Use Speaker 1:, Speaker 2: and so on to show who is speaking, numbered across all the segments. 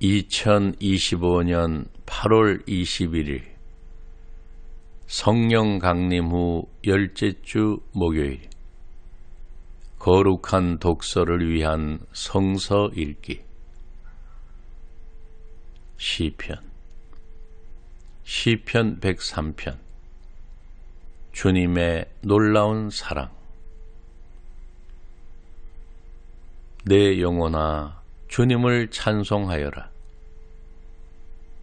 Speaker 1: 2025년 8월 21일 성령 강림 후 열째 주 목요일 거룩한 독서를 위한 성서 읽기. 시편. 시편 103편. 주님의 놀라운 사랑. 내 영혼아 주님을 찬송하여라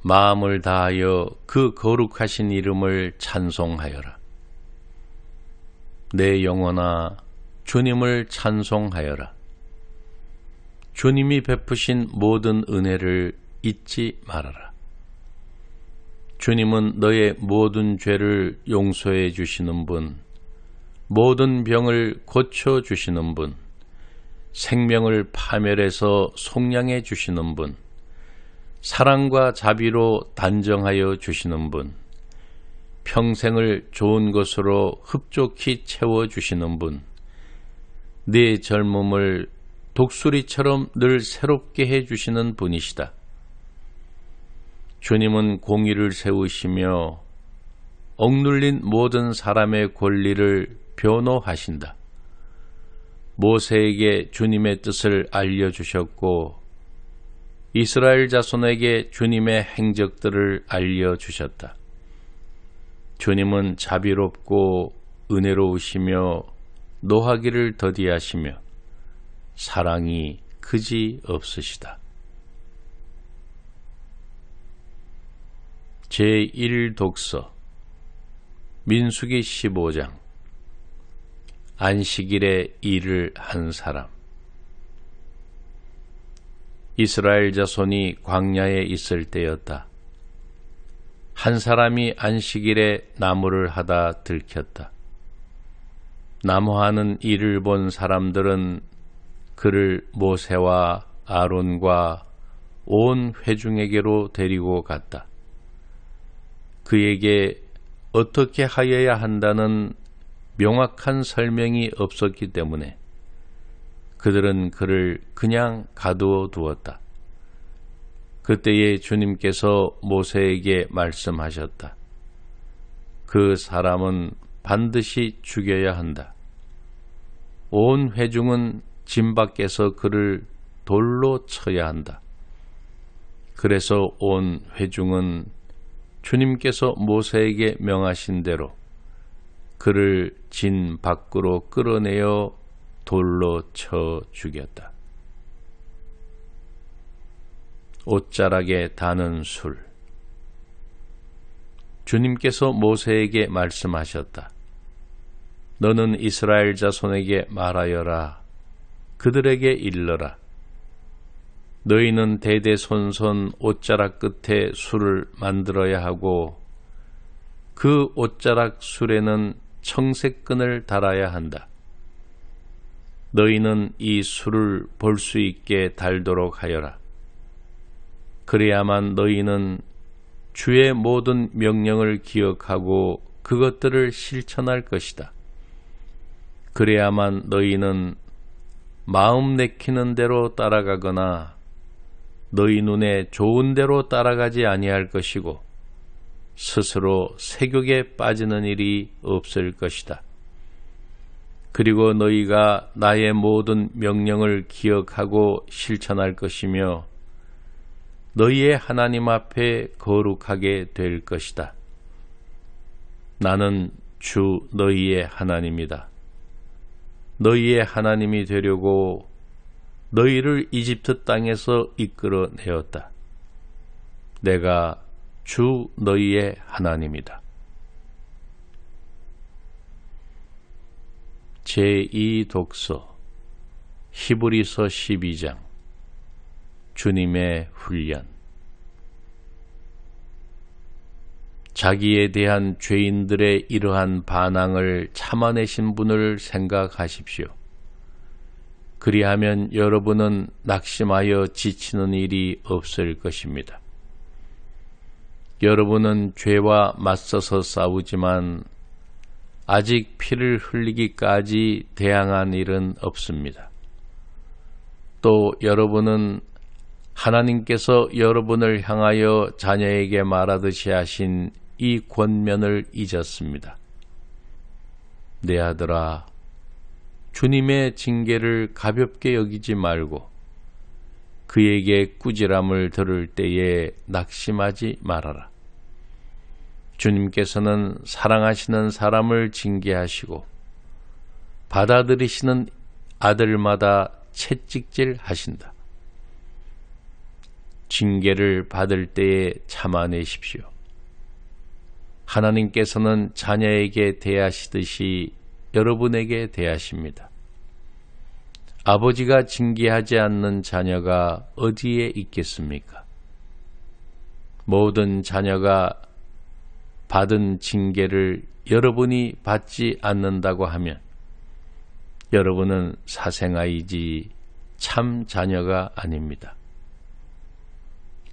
Speaker 1: 마음을 다하여 그 거룩하신 이름을 찬송하여라. 내 영혼아 주님을 찬송하여라. 주님이 베푸신 모든 은혜를 잊지 말아라. 주님은 너의 모든 죄를 용서해 주시는 분, 모든 병을 고쳐 주시는 분, 생명을 파멸해서 속량해 주시는 분, 사랑과 자비로 단정하여 주시는 분, 평생을 좋은 것으로 흡족히 채워주시는 분, 네 젊음을 독수리처럼 늘 새롭게 해주시는 분이시다. 주님은 공의를 세우시며 억눌린 모든 사람의 권리를 변호하신다. 모세에게 주님의 뜻을 알려주셨고 이스라엘 자손에게 주님의 행적들을 알려주셨다. 주님은 자비롭고 은혜로우시며 노하기를 더디하시며 사랑이 그지 없으시다. 제1독서 민수기 15장 안식일에 일을 한 사람 이스라엘 자손이 광야에 있을 때였다. 한 사람이 안식일에 나무를 하다 들켰다. 나무하는 일을 본 사람들은 그를 모세와 아론과 온 회중에게로 데리고 갔다. 그에게 어떻게 하여야 한다는 명확한 설명이 없었기 때문에 그들은 그를 그냥 가두어 두었다. 그때에 주님께서 모세에게 말씀하셨다. 그 사람은 반드시 죽여야 한다. 온 회중은 짐 밖에서 그를 돌로 쳐야 한다. 그래서 온 회중은 주님께서 모세에게 명하신 대로 그를 진 밖으로 끌어내어 돌로 쳐 죽였다. 옷자락에 다는 술. 주님께서 모세에게 말씀하셨다. 너는 이스라엘 자손에게 말하여라. 그들에게 일러라. 너희는 대대손손 옷자락 끝에 술을 만들어야 하고 그 옷자락 술에는 청색끈을 달아야 한다. 너희는 이 술을 볼 수 있게 달도록 하여라. 그래야만 너희는 주의 모든 명령을 기억하고 그것들을 실천할 것이다. 그래야만 너희는 마음 내키는 대로 따라가거나 너희 눈에 좋은 대로 따라가지 아니할 것이고 스스로 세욕에 빠지는 일이 없을 것이다. 그리고 너희가 나의 모든 명령을 기억하고 실천할 것이며 너희의 하나님 앞에 거룩하게 될 것이다. 나는 주 너희의 하나님이다. 너희의 하나님이 되려고 너희를 이집트 땅에서 이끌어 내었다. 내가 주 너희의 하나님이다. 제2독서 히브리서 12장 주님의 훈련 자기에 대한 죄인들의 이러한 반항을 참아내신 분을 생각하십시오. 그리하면 여러분은 낙심하여 지치는 일이 없을 것입니다. 여러분은 죄와 맞서서 싸우지만 아직 피를 흘리기까지 대항한 일은 없습니다. 또 여러분은 하나님께서 여러분을 향하여 자녀에게 말하듯이 하신 이 권면을 잊었습니다. 내 아들아, 주님의 징계를 가볍게 여기지 말고 그에게 꾸지람을 들을 때에 낙심하지 말아라. 주님께서는 사랑하시는 사람을 징계하시고 받아들이시는 아들마다 채찍질 하신다. 징계를 받을 때에 참아내십시오. 하나님께서는 자녀에게 대하시듯이 여러분에게 대하십니다. 아버지가 징계하지 않는 자녀가 어디에 있겠습니까? 모든 자녀가 받은 징계를 여러분이 받지 않는다고 하면 여러분은 사생아이지 참 자녀가 아닙니다.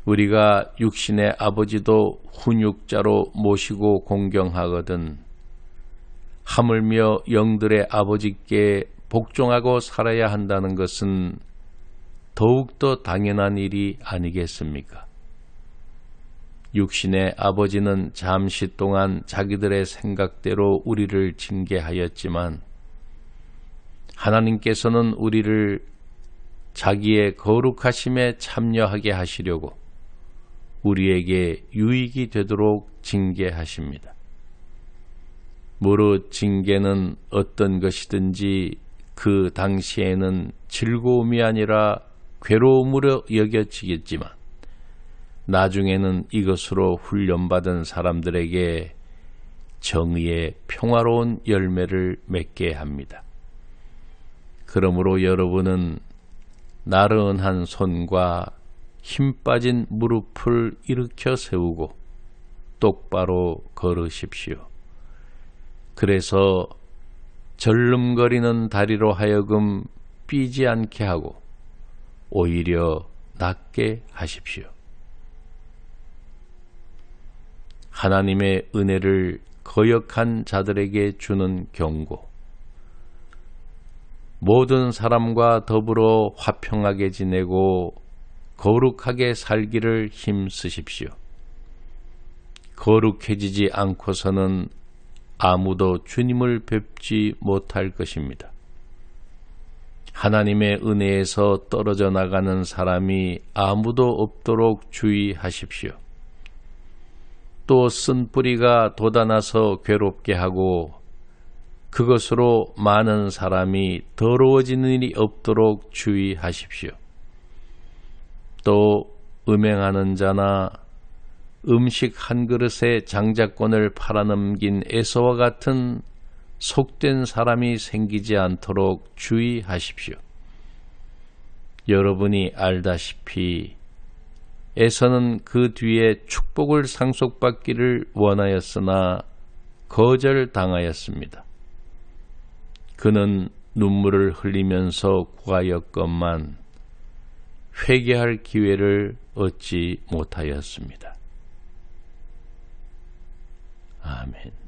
Speaker 1: 우리가 육신의 아버지도 훈육자로 모시고 공경하거든 하물며 영들의 아버지께 복종하고 살아야 한다는 것은 더욱더 당연한 일이 아니겠습니까? 육신의 아버지는 잠시 동안 자기들의 생각대로 우리를 징계하였지만 하나님께서는 우리를 자기의 거룩하심에 참여하게 하시려고 우리에게 유익이 되도록 징계하십니다. 무릇 징계는 어떤 것이든지 그 당시에는 즐거움이 아니라 괴로움으로 여겨지겠지만 나중에는 이것으로 훈련받은 사람들에게 정의의 평화로운 열매를 맺게 합니다. 그러므로 여러분은 나른한 손과 힘 빠진 무릎을 일으켜 세우고 똑바로 걸으십시오. 그래서 절름거리는 다리로 하여금 삐지 않게 하고 오히려 낫게 하십시오. 하나님의 은혜를 거역한 자들에게 주는 경고. 모든 사람과 더불어 화평하게 지내고 거룩하게 살기를 힘쓰십시오. 거룩해지지 않고서는 아무도 주님을 뵙지 못할 것입니다. 하나님의 은혜에서 떨어져 나가는 사람이 아무도 없도록 주의하십시오. 또 쓴 뿌리가 돋아나서 괴롭게 하고 그것으로 많은 사람이 더러워지는 일이 없도록 주의하십시오. 또 음행하는 자나 음식 한 그릇에 장자권을 팔아넘긴 에서와 같은 속된 사람이 생기지 않도록 주의하십시오. 여러분이 알다시피 에서는 그 뒤에 축복을 상속받기를 원하였으나 거절당하였습니다. 그는 눈물을 흘리면서 구하였건만 회개할 기회를 얻지 못하였습니다. 아멘.